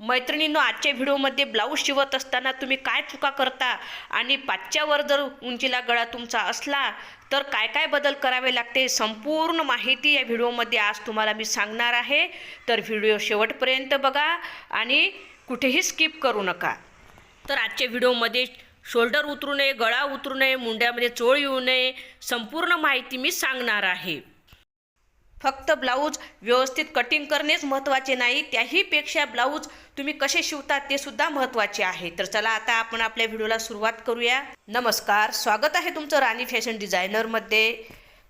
मैत्रिणींनो आजच्या व्हिडिओमध्ये ब्लाऊज शिवत असताना तुम्ही काय चुका करता आणि पाचच्यावर जर उंचीला गळा तुमचा असला तर काय काय बदल करावे लागते संपूर्ण माहिती या व्हिडिओमध्ये आज तुम्हाला मी सांगणार आहे. तर व्हिडिओ शेवटपर्यंत बघा आणि कुठेही स्किप करू नका. तर आजच्या व्हिडिओमध्ये शोल्डर उतरू नये गळा उतरू नये मुंड्यामध्ये चोळ येऊ नये संपूर्ण माहिती मी सांगणार आहे. फक्त ब्लाऊज व्यवस्थित कटिंग करणेच महत्त्वाचे नाही. त्याहीपेक्षा ब्लाऊज तुम्ही कसे शिवतात ते सुद्धा महत्त्वाचे आहे. तर चला आता आपण आपल्या व्हिडिओला सुरुवात करूया. नमस्कार स्वागत आहे तुमचं राणी फॅशन डिझायनरमध्ये.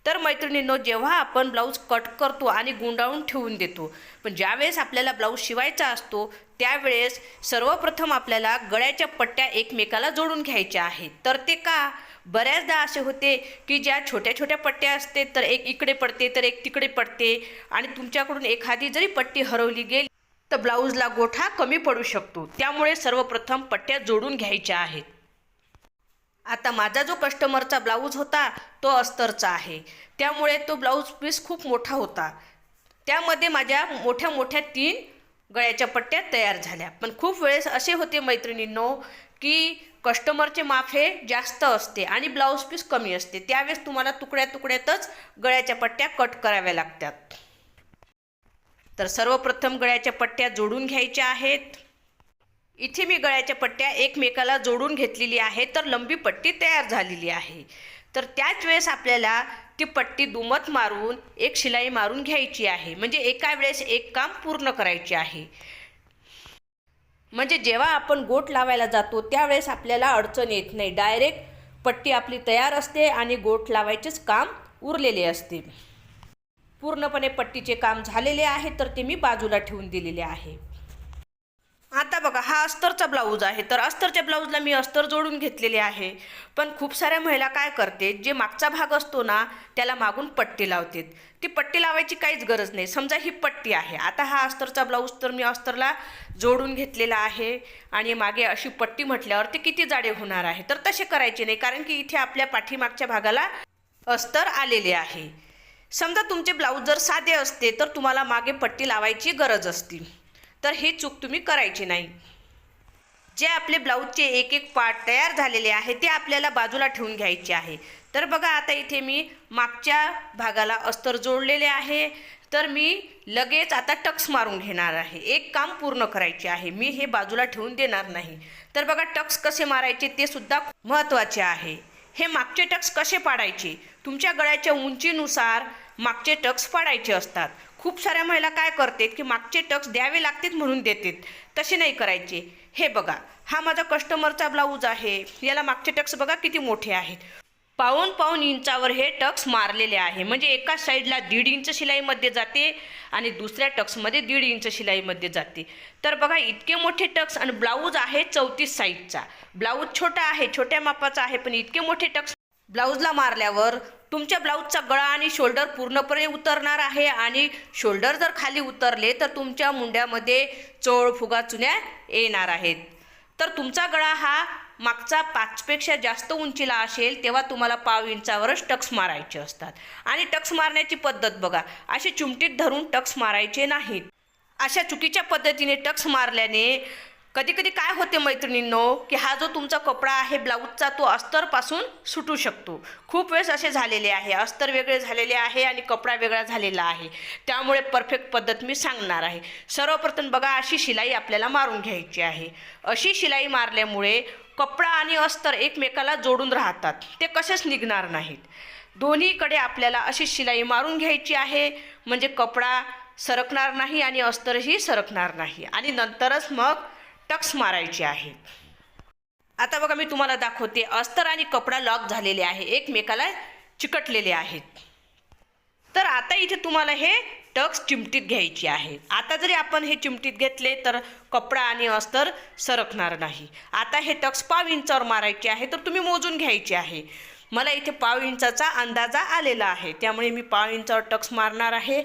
तर मैत्रिणींनो जेव्हा आपण ब्लाऊज कट करतो आणि गुंडाळून ठेवून देतो पण ज्यावेळेस आपल्याला ब्लाऊज शिवायचा असतो त्यावेळेस सर्वप्रथम आपल्याला गळ्याच्या पट्ट्या एकमेकाला जोडून घ्यायच्या आहेत. तर ते का? बऱ्याचदा असे होते की ज्या छोट्या छोट्या पट्ट्या असते तर एक इकडे पडते तर एक तिकडे पडते आणि तुमच्याकडून एखादी जरी पट्टी हरवली गेली तर ब्लाऊजला गोठा कमी पडू शकतो. त्यामुळे सर्वप्रथम पट्ट्या जोडून घ्यायच्या आहेत. आता माझा जो कस्टमरचा ब्लाऊज होता तो अस्तरचा आहे. त्यामुळे तो ब्लाऊज पीस खूप मोठा होता. त्यामध्ये माझ्या मोठ्या मोठ्या तीन गळ्याच्या पट्ट्या तयार झाल्या. पण खूप वेळेस असे होते मैत्रिणींनो की कस्टमरचे माप हे जास्त असते आणि ब्लाऊज पीस कमी असते. त्यावेळेस तुम्हाला तुकड्या तुकड्यातच गळ्याच्या पट्ट्या कट कराव्या लागतात. तर सर्वप्रथम गळ्याच्या पट्ट्या जोडून घ्यायच्या आहेत. इथे मी गळ्याच्या पट्ट्या एकमेकाला जोडून घेतलेली आहे तर लंबी पट्टी तयार झालेली आहे. तर त्याच वेळेस आपल्याला ती पट्टी दुमत मारून एक शिलाई मारून घ्यायची आहे. म्हणजे एका वेळेस एक काम पूर्ण करायचे आहे. म्हणजे जेव्हा आपण गोट लावायला जातो त्यावेळेस आपल्याला अडचण येत नाही. डायरेक्ट पट्टी आपली तयार असते आणि गोट लावायचेच काम उरलेले असते. पूर्णपणे पट्टीचे काम झालेले आहे तर ते मी बाजूला ठेवून दिलेले आहे. आता बघा हा अस्तरचा ब्लाऊज आहे. तर अस्तरच्या ब्लाऊजला मी अस्तर जोडून घेतलेले आहे. पण खूप साऱ्या महिला काय करते जे मागचा भाग असतो ना त्याला मागून पट्टी लावतात. ती पट्टी लावायची काहीच गरज नाही. समजा ही पट्टी आहे. आता हा अस्तरचा ब्लाऊज तर मी अस्तरला जोडून घेतलेला आहे. आणि मागे अशी पट्टी म्हटल्यावर ते किती जाडे होणार आहे. तर तसे करायचे नाही कारण की इथे आपल्या पाठीमागच्या भागाला अस्तर आलेले आहे. समजा तुमचे ब्लाऊज जर साधे असते तर तुम्हाला मागे पट्टी लावायची गरज असती. तर हे चूक तुम्ही करायची नाही. जे आपले ब्लाऊजचे एक एक पार्ट तयार झालेले आहे ते आपल्याला बाजूला ठेवून घ्यायचे आहे. तर बघा आता इथे मी मागच्या भागाला अस्तर जोडलेले आहे. तर मी लगेच आता टक्स मारून घेणार आहे. एक काम पूर्ण करायचे आहे. मी हे बाजूला ठेवून देणार नाही. तर बघा टक्स कसे मारायचे ते सुद्धा महत्त्वाचे आहे. हे मागचे टक्स कसे पाडायचे? तुमच्या गळ्याच्या उंचीनुसार मागचे टक्स पाडायचे असतात. खूप साऱ्या महिला काय करतात की मागचे टक्स द्यावे लागतात म्हणून देतात. तसे नाही करायचे. हे बघा हा माझा कस्टमरचा ब्लाऊज आहे. याला मागचे टक्स बघा किती मोठे आहेत. पाऊन पाऊन इंचावर हे टक्स मारलेले आहे. म्हणजे एका साईडला दीड इंच शिलाईमध्ये जाते आणि दुसऱ्या टक्समध्ये दीड इंच शिलाईमध्ये जाते. तर बघा इतके मोठे टक्स आणि ब्लाऊज आहे चौतीस साईजचा. ब्लाऊज छोटा आहे छोट्या मापाचा आहे पण इतके मोठे टक्स ब्लाऊजला मारल्यावर तुमच्या ब्लाऊजचा गळा आणि शोल्डर पूर्णपणे उतरणार आहे आणि शोल्डर जर खाली उतरले तर तुमच्या मुंड्यामध्ये चोळ फुगा चुन्या येणार आहेत. तर तुमचा गळा हा मागचा पाचपेक्षा जास्त उंचीला असेल तेव्हा तुम्हाला पाव इंचावरच टक्स मारायचे असतात. आणि टक्स मारण्याची पद्धत बघा असे चिमटीत धरून टक्स मारायचे नाहीत. अशा चुकीच्या पद्धतीने टक्स मारल्याने कधी कधी काय होते मैत्रिणींनो की हा जो तुमचा कपडा आहे ब्लाऊजचा तो अस्तरपासून सुटू शकतो. खूप वेळेस असे झालेले आहे. अस्तर वेगळे झालेले आहे आणि कपडा वेगळा झालेला आहे. त्यामुळे परफेक्ट पद्धत मी सांगणार आहे. सर्वप्रथम बघा अशी शिलाई आपल्याला मारून घ्यायची आहे. अशी शिलाई मारल्यामुळे कपडा आणि अस्तर एकमेकाला जोडून राहतात. ते कसेच निघणार नाहीत. दोन्हीकडे आपल्याला अशी शिलाई मारून घ्यायची आहे. म्हणजे कपडा सरकणार नाही आणि अस्तरही सरकणार नाही. आणि नंतरच मग टक्स मारायचे आहेत. आता बघा मी तुम्हाला दाखवते. अस्तर आणि कपडा लॉक झालेले आहे. एकमेकाला चिकटलेले आहेत. तर आता इथे तुम्हाला हे टक्स चिमटीत घ्यायची आहे. आता जरी आपण हे चिमटीत घेतले तर कपडा आणि अस्तर सरकणार नाही. आता हे टक्स पाव इंचावर मारायचे आहे तर तुम्ही मोजून घ्यायचे आहे. मला इथे पाव इंचाचा अंदाजा आलेला आहे. त्यामुळे मी पाव इंचावर टक्स मारणार आहे.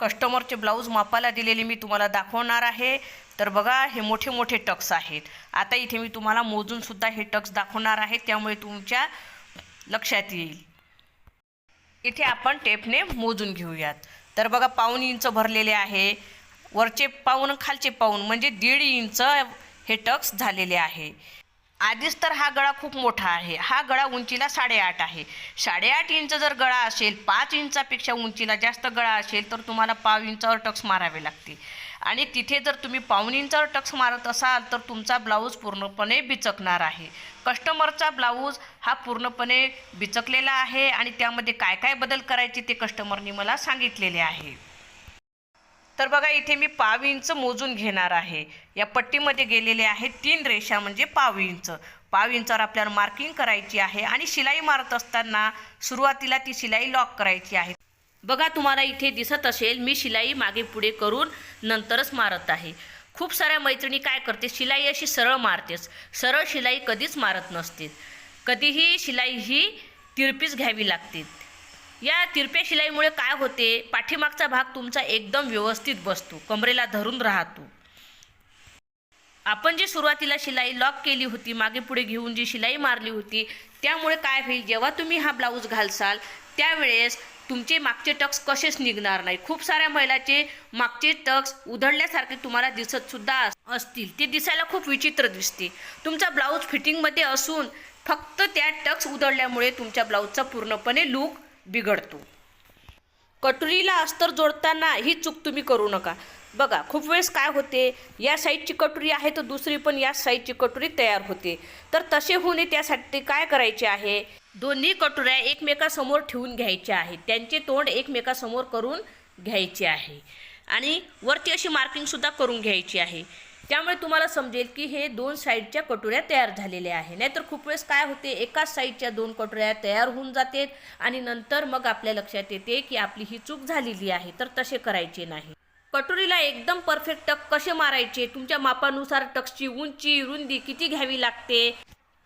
कस्टमरचे ब्लाऊज मापाला दिलेले मी तुम्हाला दाखवणार आहे. तर बघा हे मोठे मोठे टक्स आहेत. आता इथे मी तुम्हाला मोजूनसुद्धा हे टक्स दाखवणार आहे त्यामुळे तुमच्या लक्षात येईल. इथे आपण टेपने मोजून घेऊयात. तर बघा पाऊन इंच भरलेले आहे. वरचे पाऊन खालचे पाऊन म्हणजे दीड इंच हे टक्स झालेले आहे. आधीच तर हा गळा खूप मोठा आहे. हा गळा उंचीला साडेआठ आहे. साडेआठ इंच जर गळा असेल पाच इंचापेक्षा उंचीला जास्त गळा असेल तर तुम्हाला पाव इंचावर टक्स मारावे लागतील. आणि तिथे जर तुम्ही पाऊण इंचावर टक्स मारत असाल तर तुमचा ब्लाऊज पूर्णपणे बिचकणार आहे. कस्टमरचा ब्लाऊज हा पूर्णपणे बिचकलेला आहे आणि त्यामध्ये काय काय बदल करायचे ते कस्टमरनी मला सांगितलेले आहे. तर बघा इथे मी पाव इंच मोजून घेणार आहे. या पट्टीमध्ये गेलेले आहे तीन रेषा म्हणजे पाव इंच. पाव इंचावर आपल्याला मार्किंग करायची आहे आणि शिलाई मारत असताना सुरुवातीला ती शिलाई लॉक करायची आहे. बघा तुम्हाला इथे दिसत असेल मी शिलाई मागे पुढे करून नंतरच मारत आहे. खूप साऱ्या मैत्रिणी काय करते शिलाई अशी सरळ मारतेच. सरळ शिलाई कधीच मारत नसते. कधीही शिलाई ही तिरपीच घ्यावी लागते. या तिरप्या शिलाईमुळे काय होते पाठीमागचा भाग तुमचा एकदम व्यवस्थित बसतो कमरेला धरून राहतो. आपण जी सुरुवातीला शिलाई लॉक केली होती मागे पुढे घेऊन जी शिलाई मारली होती त्यामुळे काय होईल जेव्हा तुम्ही हा ब्लाऊज घालसाल त्यावेळेस तुमचे मागचे टक्स कसेच निघणार नाही? खूप साऱ्या महिलाचे मागचे टक्स उधळल्यासारखे तुम्हाला दिसतसुद्धा असतील. ते दिसायला खूप विचित्र दिसते. तुमचा ब्लाऊज फिटिंगमध्ये असून फक्त त्या टक्स उधळल्यामुळे तुमच्या ब्लाऊजचा पूर्णपणे लूक बिघडतो. कटोरीला अस्तर जोडताना ही चूक तुम्ही करू नका. बघा खूप वेळेस काय होते या साईडची कटोरी आहे तर दुसरी पण या साईडची कटोरी तयार होते. तर तसे होणे त्यासाठी काय करायचे आहे? दोन्ही कटोऱ्या एकमेकासमोर ठेवून घ्यायच्या आहेत. त्यांचे तोंड एकमेकासमोर करून घ्यायचे आहे. आणि वरती अशी मार्किंगसुद्धा करून घ्यायची आहे. त्यामुळे तुम्हाला समजेल की हे दोन साईडच्या कटोऱ्या तयार झालेल्या आहे नाहीतर खूप वेळेस काय होते एकाच साईडच्या दोन कटोऱ्या तयार होऊन जातात आणि नंतर मग आपल्या लक्षात येते की आपली ही चूक झालेली आहे. तर तसे करायचे नाही. कटोरीला एकदम परफेक्ट टक कसे मारायचे? तुमच्या मापानुसार टक्सची उंची रुंदी किती घ्यावी लागते?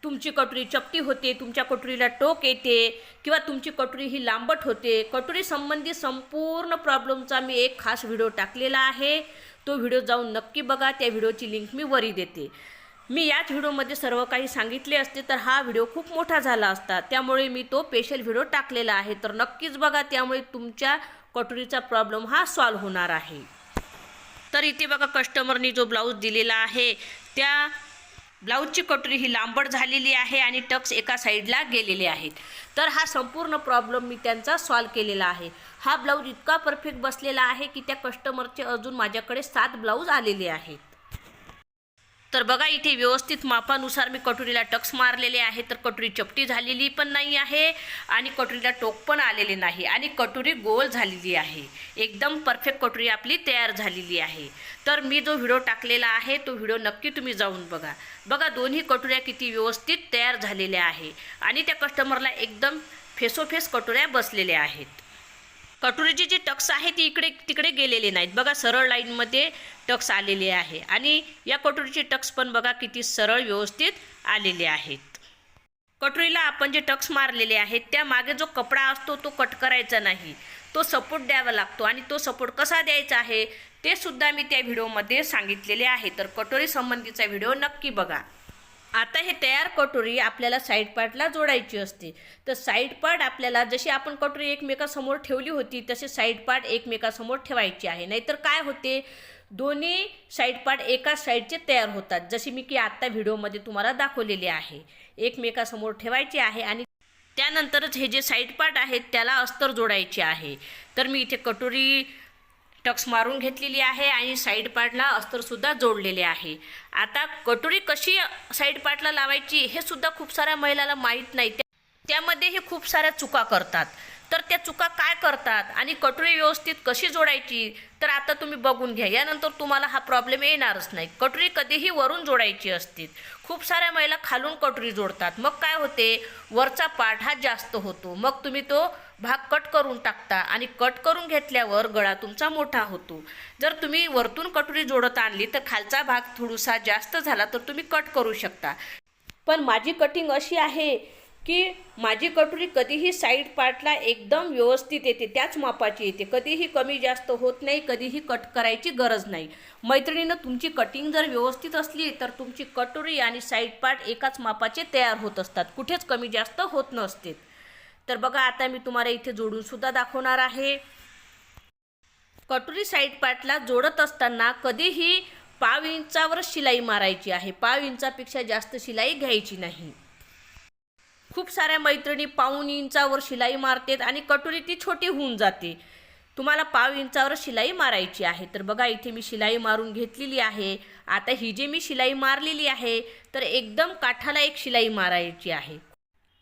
तुमची कटोरी चपटी होते तुमच्या कटोरीला टोक येते किंवा तुमची कटोरी ही लांबट होते कटोरी संबंधी संपूर्ण प्रॉब्लेमचा मी एक खास व्हिडिओ टाकलेला आहे. तो व्हिडिओ जाऊन नक्की बघा त्या व्हिडिओची लिंक मी वरी देते. मी याच व्हिडिओमध्ये सर्व काही सांगितले असते तर हा व्हिडिओ खूप मोठा झाला असता त्यामुळे मी तो स्पेशल व्हिडिओ टाकलेला आहे. तर नक्कीच बघा त्यामुळे तुमच्या कटोरीचा प्रॉब्लेम हा सॉल्व्ह होणार आहे. तर इथे बघा कस्टमरनी जो ब्लाऊज दिलेला आहे त्या ब्लाऊजची कटोरी ही लांबड झालेली आहे आणि टक्स एका साईडला गेलेले आहेत. तर हा संपूर्ण प्रॉब्लेम मी त्यांचा सॉल्व केलेला आहे. हा ब्लाऊज इतका परफेक्ट बसलेला आहे की त्या कस्टमरचे अजून माझ्याकडे सात ब्लाऊज आलेले आहेत. तर बघा इथे व्यवस्थित मापानुसार मी कटोरीला टक्स मारलेले आहे तर कटोरी चपटी झालेली पण नाही आहे आणि कटोरीला टोक पण आलेले नाही आणि कटोरी गोल झालेली आहे. एकदम परफेक्ट कटोरी आपली तयार झालेली आहे. तर मी जो व्हिडिओ टाकलेला आहे तो व्हिडिओ नक्की तुम्ही जाऊन बघा. बघा दोन्ही कटोऱ्या किती व्यवस्थित तयार झालेल्या आहे आणि त्या कस्टमरला एकदम फेसोफेस कटोऱ्या बसलेल्या आहेत. कटोरीचे जे टक्स आहे ती इकडे तिकडे गेलेले नाहीत. बघा सरळ लाईनमध्ये टक्स आलेले आहे. आणि या कटोरीचे टक्स पण बघा किती सरळ व्यवस्थित आलेले आहेत. कटोरीला आपण जे टक्स मारलेले आहेत त्या मागे जो कपडा असतो तो कट करायचा नाही. तो सपोर्ट द्यावा लागतो. आणि तो सपोर्ट कसा द्यायचा आहे ते सुद्धा मी त्या व्हिडिओमध्ये सांगितलेले आहे. तर कटोरी संबंधीचा व्हिडिओ नक्की बघा. आता हे तयार कटोरी आपल्याला साईड पार्टला जोडायची असते. तर साईड पार्ट आपल्याला जशी आपण कटोरी एकमेकासमोर ठेवली होती तसे साईड पार्ट एकमेकासमोर ठेवायची आहे. नाहीतर काय होते? दोन्ही साईड पार्ट एका साईडचे तयार होतात. जशी मी की आत्ता व्हिडिओमध्ये तुम्हाला दाखवलेले आहे. एकमेकासमोर ठेवायची आहे आणि त्यानंतरच हे जे साईड पार्ट आहेत त्याला अस्तर जोडायचे आहे. तर मी इथे कटोरी टक्स मारून घेतलेली आहे आणि साईड पार्टला अस्तरसुद्धा जोडलेले आहे. आता कटोरी कशी साईड पार्टला लावायची हे सुद्धा खूप साऱ्या महिलाला माहीत नाही. त्या- त्यामध्ये हे खूप साऱ्या चुका करतात. तर त्या चुका काय करतात आणि कटोरी व्यवस्थित कशी जोडायची तर आता तुम्ही बघून घ्या. यानंतर तुम्हाला हा प्रॉब्लेम येणारच नाही. कटोरी कधीही वरून जोडायची असते. खूप साऱ्या महिला खालून कटोरी जोडतात. मग काय होते? वरचा पाठ हा जास्त होतो. मग तुम्ही तो भाग कट करून टाकता आणि कट करून घेतल्यावर गळा तुमचा मोठा होतो. जर तुम्ही वरतून कटोरी जोडत आणली तर खालचा भाग थोडासा जास्त झाला तर तुम्ही कट करू शकता. पण माझी कटिंग अशी आहे की माझी कटोरी कधीही साईड पार्टला एकदम व्यवस्थित येते त्याच मापाची येते. कधीही कमी जास्त होत नाही कधीही कट करायची गरज नाही. मैत्रिणीनं तुमची कटिंग जर व्यवस्थित असली तर तुमची कटोरी आणि साईड पार्ट एकाच मापाचे तयार होत असतात. कुठेच कमी जास्त होत नसते. तर बघा आता मी तुम्हाला इथे जोडून सुद्धा दाखवणार आहे. कटोरी साईड पार्टला जोडत असताना कधीही पाव इंचावर शिलाई मारायची आहे. पाव इंचापेक्षा जास्त शिलाई घ्यायची नाही. खूप साऱ्या मैत्रिणी पाऊन इंचावर शिलाई मारतात आणि कटोरी ती छोटी होऊन जाते. तुम्हाला पाव इंचावर शिलाई मारायची आहे. तर बघा इथे मी शिलाई मारून घेतलेली आहे. आता ही जी मी शिलाई मारलेली आहे तर एकदम काठाला एक शिलाई मारायची आहे.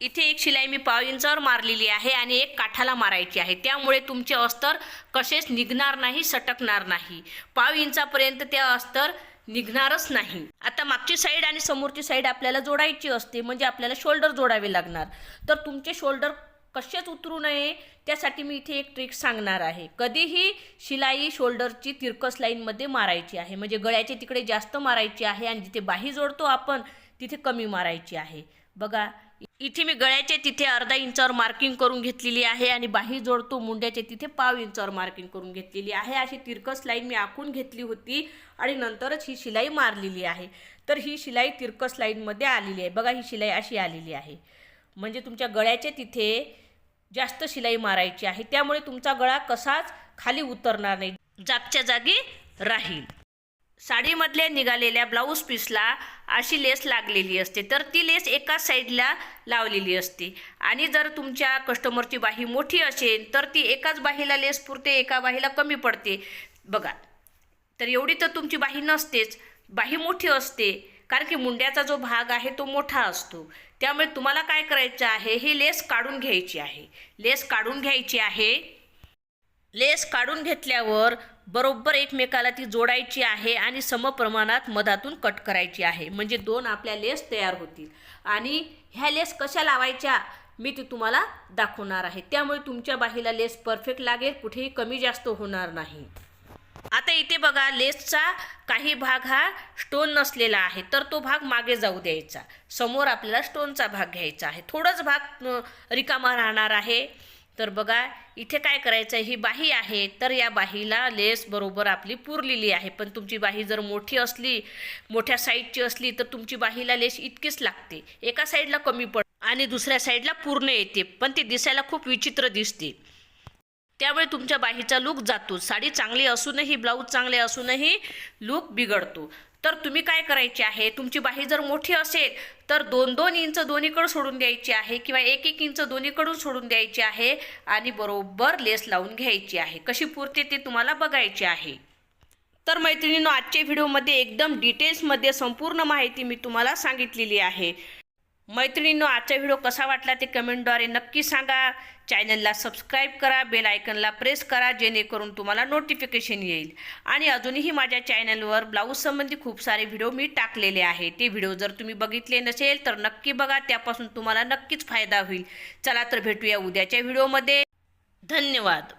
इथे एक शिलाई मी पाव इंचावर मारलेली आहे आणि एक काठाला मारायची आहे. त्यामुळे तुमचे अस्तर कसेच निघणार नाही सटकणार नाही. पाव इंचापर्यंत ते अस्तर निघणारच नाही. आता मागची साईड आणि समोरची साईड आपल्याला जोडायची असते म्हणजे आपल्याला शोल्डर जोडावे लागणार. तर तुमचे शोल्डर कसेच उतरू नये त्यासाठी मी इथे एक ट्रिक सांगणार आहे. कधीही शिलाई शोल्डरची तिरकस लाईनमध्ये मारायची आहे. म्हणजे गळ्याच्या तिकडे जास्त मारायची आहे आणि जिथे बाही जोडतो आपण तिथे कमी मारायची आहे. बघा इथे मी गळ्याच्या तिथे अर्धा इंचावर मार्किंग करून घेतलेली आहे आणि बाही जोडतो मुंड्याच्या तिथे पाव इंचावर मार्किंग करून घेतलेली आहे. अशी तिरकस लाईन मी आखून घेतली होती आणि नंतरच ही शिलाई मारलेली आहे. तर ही शिलाई तिरकस लाईनमध्ये आलेली आहे. बघा ही शिलाई अशी आलेली आहे. म्हणजे तुमच्या गळ्याच्या तिथे जास्त शिलाई मारायची आहे. त्यामुळे तुमचा गळा कसाच खाली उतरणार नाही. जागच्या जागी राहील. साडीमधल्या निघालेल्या ब्लाऊज पीसला अशी लेस लागलेली असते. तर ती लेस एका साईडला लावलेली असते. आणि जर तुमच्या कस्टमरची बाही मोठी असेल तर ती एकाच बाहीला लेस पुरते एका बाहीला कमी पडते. बघा तर एवढी तर तुमची बाही नसतेच. बाही मोठी असते कारण की मुंड्याचा जो भाग आहे तो मोठा असतो. त्यामुळे तुम्हाला काय करायचं आहे ही लेस काढून घ्यायची आहे. लेस काढून घ्यायची आहे. लेस काढून घेतल्यावर बरोबर एकमेकाला ती जोडायची आहे आणि समप्रमाणात मधातून कट करायची आहे. म्हणजे दोन आपल्या लेस तयार होतील. आणि ह्या लेस कशा लावायच्या मी ती तुम्हाला दाखवणार आहे. त्यामुळे तुमच्या बाहीला लेस परफेक्ट लागेल कुठेही कमी जास्त होणार नाही. आता इथे बघा लेसचा काही भाग हा स्टोन नसलेला आहे तर तो भाग मागे जाऊ द्यायचा. समोर आपल्याला स्टोनचा भाग घ्यायचा आहे. थोडाच भाग रिकामा राहणार आहे. तर बघा इथे काय करायचं आहे ही बाही आहे तर या बाहीला लेस बरोबर आपली पुरलेली आहे. पण तुमची बाही जर मोठी असली मोठ्या साईडची असली तर तुमची बाहीला लेस इतकीच लागते. एका साईडला कमी पड आणि दुसऱ्या साईडला पूर्ण येते. पण ती दिसायला खूप विचित्र दिसते. त्यामुळे तुमच्या बाहीचा लूक जातो. साडी चांगली असूनही ब्लाऊज चांगले असूनही लूक बिघडतो. तर तुम्ही काय करायचे आहे? तुमची बाही जर मोठी असेल तर दोन दोन इंच दोन्हीकडून सोडून द्यायची आहे किंवा एक एक इंच दोन्हीकडून सोडून द्यायची आहे आणि बरोबर लेस लावून घ्यायची आहे. कशी पुरते ते तुम्हाला बघायचे आहे. तर मैत्रिणींनो आजच्या व्हिडिओमध्ये एकदम डिटेल्समध्ये संपूर्ण माहिती मी तुम्हाला सांगितलेली आहे. मैत्रिणींनो आजचा व्हिडिओ कसा वाटला ते कमेंटद्वारे नक्की सांगा. चॅनलला सबस्क्राईब करा बेल आयकनला प्रेस करा जेणेकरून तुम्हाला नोटिफिकेशन येईल. आणि अजूनही माझ्या चॅनलवर ब्लाऊज संबंधी खूप सारे व्हिडिओ मी टाकलेले आहे. ते व्हिडिओ जर तुम्ही बघितले नसेल तर नक्की बघा त्यापासून तुम्हाला नक्कीच फायदा होईल. चला तर भेटूया उद्याच्या व्हिडिओमध्ये. धन्यवाद.